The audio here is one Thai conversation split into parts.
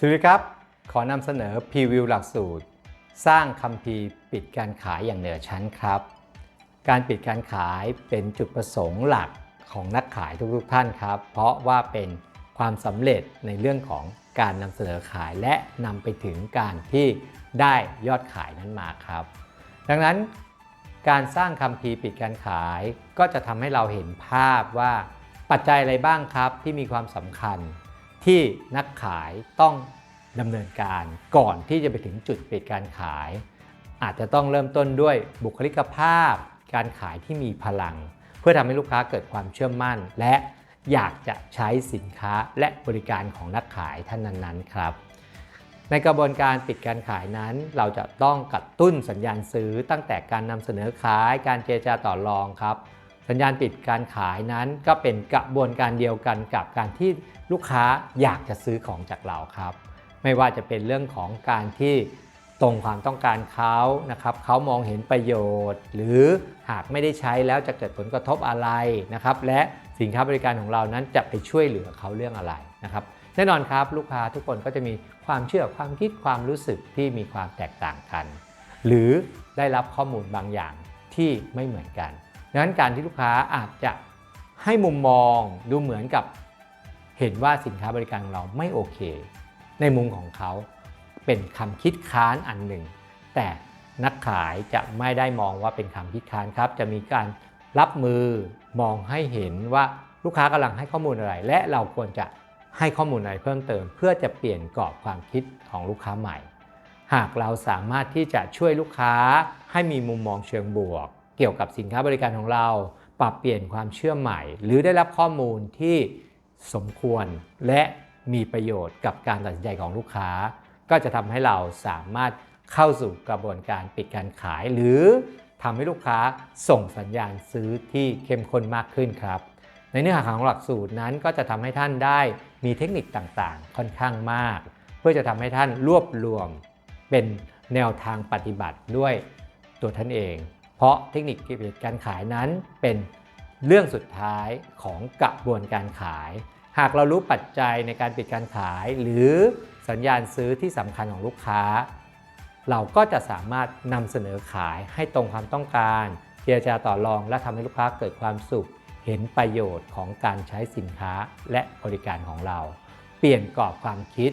สวัสดีครับ ขอนำเสนอพรีวิวหลักสูตร สร้างคัมภีร์ปิดการขายอย่างเหนือชั้นครับ การปิดการขายเป็นจุดประสงค์หลักของนักขายทุกๆท่านครับ เพราะว่าเป็นความสำเร็จในเรื่องของการนำเสนอขายและนำไปถึงการที่ได้ยอดขายนั้นมาครับ ดังนั้นการสร้างคัมภีร์ปิดการขายก็จะทำให้เราเห็นภาพว่าปัจจัยอะไรบ้างครับที่มีความสำคัญ ที่นักขายต้องดำเนินการก่อนที่จะไปถึงจุดปิดการขาย อาจจะต้องเริ่มต้นด้วยบุคลิกภาพ การขายที่มีพลัง เพื่อทำให้ลูกค้าเกิดความเชื่อมั่น และอยากจะใช้สินค้าและบริการของนักขายท่านนั้นๆครับ ในกระบวนการปิดการขายนั้น เราจะต้องกระตุ้นสัญญาณซื้อตั้งแต่การนำเสนอขาย การเจรจาต่อรองครับ สัญญาณปิดการขายนั้นก็เป็นกระบวนการเดียวกันกับการที่ลูกค้าอยากจะซื้อของจากเราครับ ไม่ว่าจะเป็นเรื่องของการที่ตรงความต้องการเขานะครับเขามองเห็นประโยชน์ หรือหากไม่ได้ใช้แล้วจะเกิดผลกระทบอะไรนะครับ และสินค้าบริการของเรานั้นจะไปช่วยเหลือเขาเรื่องอะไรนะครับ แน่นอนครับลูกค้าทุกคนก็จะมีความเชื่อความคิดความรู้สึกที่มีความแตกต่างกัน หรือได้รับข้อมูลบางอย่างที่ไม่เหมือนกัน ดังนั้นการที่ลูกค้าอาจจะให้มุมมองดูเหมือนกับเห็นว่าสินค้าบริการของเราไม่โอเค ในมุมของเขาเป็นคำคิดค้านอันหนึ่ง แต่นักขายจะไม่ได้มองว่าเป็นคำคิดค้านครับ จะมีการรับมือมองให้เห็นว่าลูกค้ากำลังให้ข้อมูลอะไร และเราควรจะให้ข้อมูลอะไรเพิ่มเติม เพื่อจะเปลี่ยนกรอบความคิดของลูกค้าใหม่ หากเราสามารถที่จะช่วยลูกค้าให้มีมุมมองเชิงบวก เกี่ยวกับสินค้าบริการของเรา ปรับเปลี่ยนความเชื่อใหม่ หรือได้รับข้อมูลที่สมควรและมีประโยชน์กับการตัดสินใจของลูกค้า ก็จะทำให้เราสามารถเข้าสู่กระบวนการปิดการขาย หรือทำให้ลูกค้าส่งสัญญาณซื้อที่เข้มข้นมากขึ้นครับ ในเนื้อหาของหลักสูตรนั้นก็จะทำให้ท่านได้มีเทคนิคต่างๆ ค่อนข้างมาก เพื่อจะทำให้ท่านรวบรวมเป็นแนวทางปฏิบัติด้วยตัวท่านเอง เพราะเทคนิคการขายนั้นเป็นเรื่องสุดท้ายของกระบวนการขาย หากเรารู้ปัจจัยในการปิดการขาย หรือสัญญาณซื้อที่สำคัญของลูกค้า เราก็จะสามารถนำเสนอขายให้ตรงความต้องการเจรจาต่อรองและทำให้ลูกค้าเกิดความสุข เห็นประโยชน์ของการใช้สินค้าและบริการของเรา เปลี่ยนกรอบความคิด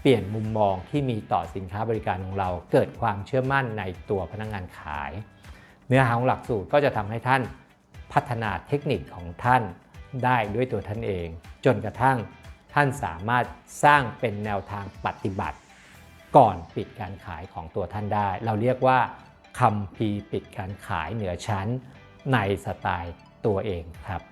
เปลี่ยนมุมมองที่มีต่อสินค้าบริการของเรา เกิดความเชื่อมั่นในตัวพนักงานขาย เนื้อหาของหลักสูตรก็จะทำให้ท่านพัฒนาเทคนิคของท่านได้ด้วยตัวท่านเอง จนกระทั่งท่านสามารถสร้างเป็นแนวทางปฏิบัติ ก่อนปิดการขายของตัวท่านได้ เราเรียกว่าคำพีปิดการขายเหนือชั้นในสไตล์ตัวเองครับ